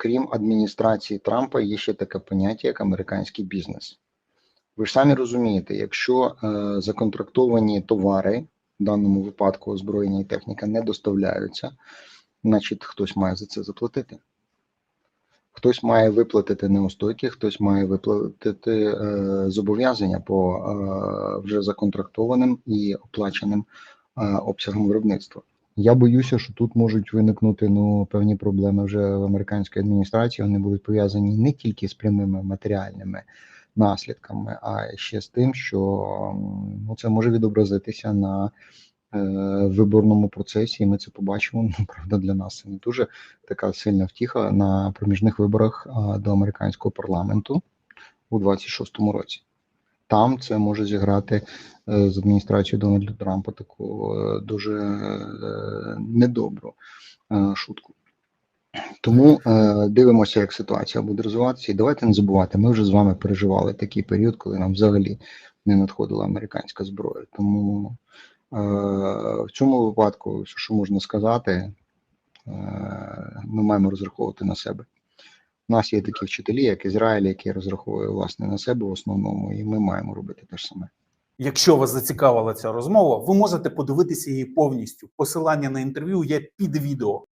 крім адміністрації Трампа, є ще таке поняття, як американський бізнес. Ви ж самі розумієте, якщо е, законтрактовані товари, в даному випадку озброєння і техніка, не доставляються, значить хтось має за це заплатити. Хтось має виплатити неустойки, хтось має виплатити е, зобов'язання по е, вже законтрактованим і оплаченим е, обсягам виробництва. Я боюся, що тут можуть виникнути ну певні проблеми вже в американській адміністрації. Вони будуть пов'язані не тільки з прямими матеріальними наслідками, а ще з тим, що ну, це може відобразитися на е, виборному процесі, і ми це побачимо. Ну, правда, для нас це не дуже така сильна втіха на проміжних виборах до американського парламенту у 26-му році. Там це може зіграти е, з адміністрацією Дональда Трампа таку е, дуже е, недобру шутку. Тому дивимося, як ситуація буде розвиватися. І давайте не забувати, ми вже з вами переживали такий період, коли нам взагалі не надходила американська зброя. Тому в цьому випадку, що можна сказати, ми маємо розраховувати на себе. У нас є такі вчителі, як Ізраїль, які розраховує власне на себе в основному, і ми маємо робити те ж саме. Якщо вас зацікавила ця розмова, ви можете подивитися її повністю. Посилання на інтерв'ю є під відео.